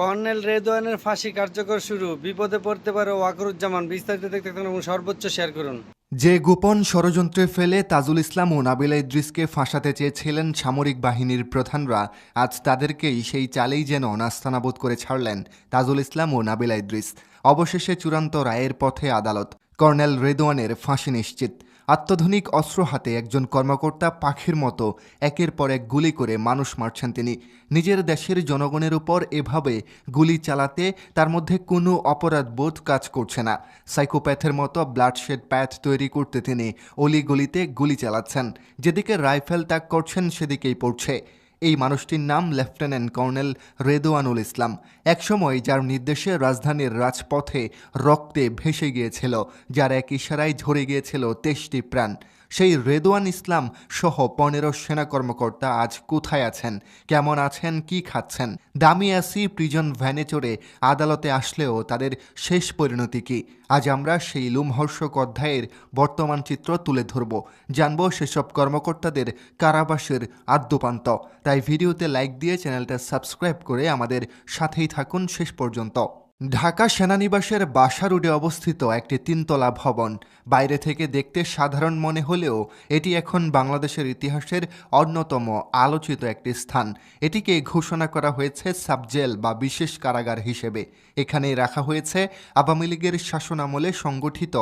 Colonel রেদওয়ানের ফাঁসি কার্যকর শুরু। বিপদে পড়তে পারে ওয়াকরুজ্জামান। বিস্তারিত দেখতে থাকুন এবং সর্বোচ্চ শেয়ার করুন। যে গোপন ষড়যন্ত্রে ফেলে তাজুল ইসলাম ও নাবিলা ইদ্রিসকে ফাঁসাতে চেয়েছিলেন সামরিক বাহিনীর প্রধানরা, আজ তাদেরকেই সেই চালেই যেন নাস্তানাবোধ করে ছাড়লেন তাজুল ইসলাম ও নাবিলা ইদ্রিস। অবশেষে চূড়ান্ত রায়ের পথে আদালত। কর্নেল রেদওয়ানের ফাঁসি নিশ্চিত। আত্মধুনিক অস্ত্র হাতে একজন কর্মকর্তা পাখির মতো একের পর এক গুলি করে মানুষ মারছেন তিনি। নিজের দেশের জনগণের উপর এভাবে গুলি চালাতে তার মধ্যে কোনো অপরাধ বোধ কাজ করছে না। সাইকোপ্যাথের মতো ব্লাডশেড প্যাথ তৈরি করতে তিনি অলিগলিতে গুলি চালাচ্ছেন। যেদিকে রাইফেল ত্যাগ করছেন, সেদিকেই পড়ছে। এই মানুষটির নাম লেফটেন্যান্ট কর্নেল রেদোয়ানুল ইসলাম। একসময় যার নির্দেশে রাজধানীর রাজপথে রক্তে ভেসে গিয়েছিল, যার এক ইশারায় ঝরে গিয়েছিল তেষ্টি প্রাণ। সেই রেদোয়ান ইসলাম সহ পনেরো সেনা কর্মকর্তা আজ কোথায় আছেন? কেমন আছেন? কি খাচ্ছেন? দামি আসি প্রিজন ভ্যানে চড়ে আদালতে আসলেও তাদের শেষ পরিণতি কি? আজ আমরা সেই লুমহর্ষক অধ্যায়ের বর্তমান চিত্র তুলে ধরব। জানব সেসব কর্মকর্তাদের কারাবাসের আদ্যপান্ত। তাই ভিডিওতে লাইক দিয়ে চ্যানেলটা সাবস্ক্রাইব করে আমাদের সাথেই থাকুন শেষ পর্যন্ত। ঢাকা সেনানিবাসের বাসা রোডে অবস্থিত একটি তিনতলা ভবন। বাইরে থেকে দেখতে সাধারণ মনে হলেও এটি এখন বাংলাদেশের ইতিহাসের অন্যতম আলোচিত একটি স্থান। এটিকে ঘোষণা করা হয়েছে সাবজেল বা বিশেষ কারাগার হিসেবে। এখানে রাখা হয়েছে আওয়ামী লীগের শাসনামলে সংগঠিত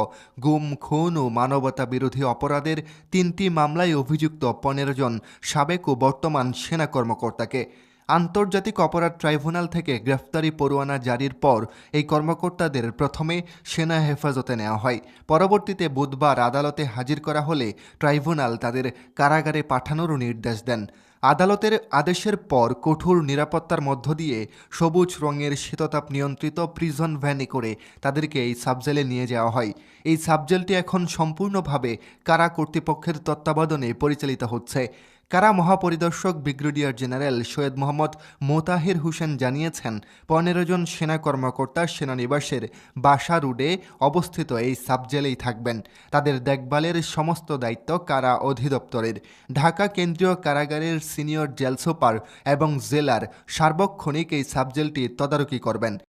গুম, খুন ও মানবতা বিরোধী অপরাধের তিনটি মামলায় অভিযুক্ত পনেরো জন সাবেক ও বর্তমান সেনা কর্মকর্তাকে। আন্তর্জাতিক অপরাধ ট্রাইব্যুনাল থেকে গ্রেফতারি পরোয়ানা জারির পর এই কর্মকর্তাদের প্রথমে সেনা হেফাজতে নেওয়া হয়। পরবর্তীতে বুধবার আদালতে হাজির করা হলে ট্রাইব্যুনাল তাদের কারাগারে পাঠানোরও নির্দেশ দেন। আদালতের আদেশের পর কঠোর নিরাপত্তার মধ্য দিয়ে সবুজ রঙের শীততাপ নিয়ন্ত্রিত প্রিজন ভ্যানে করে তাদেরকে এই সাবজেলে নিয়ে যাওয়া হয়। এই সাবজেলটি এখন সম্পূর্ণভাবে কারা কর্তৃপক্ষের তত্ত্বাবধানে পরিচালিত হচ্ছে। কারা মহাপরিদর্শক ব্রিগেডিয়ার জেনারেল সৈয়দ মোহাম্মদ মোতাহির হোসেন জানিয়েছেন, পনেরো জন সেনা কর্মকর্তা সেনানিবাসের বাসা রুডে অবস্থিত এই সাবজেলেই থাকবেন। তাদের দেখভালের সমস্ত দায়িত্ব কারা অধিদপ্তরের, ঢাকা কেন্দ্রীয় কারাগারের সিনিয়র জেল সুপার এবং জেলার সার্বক্ষণিক এই সাবজেলটি তদারকি করবেন।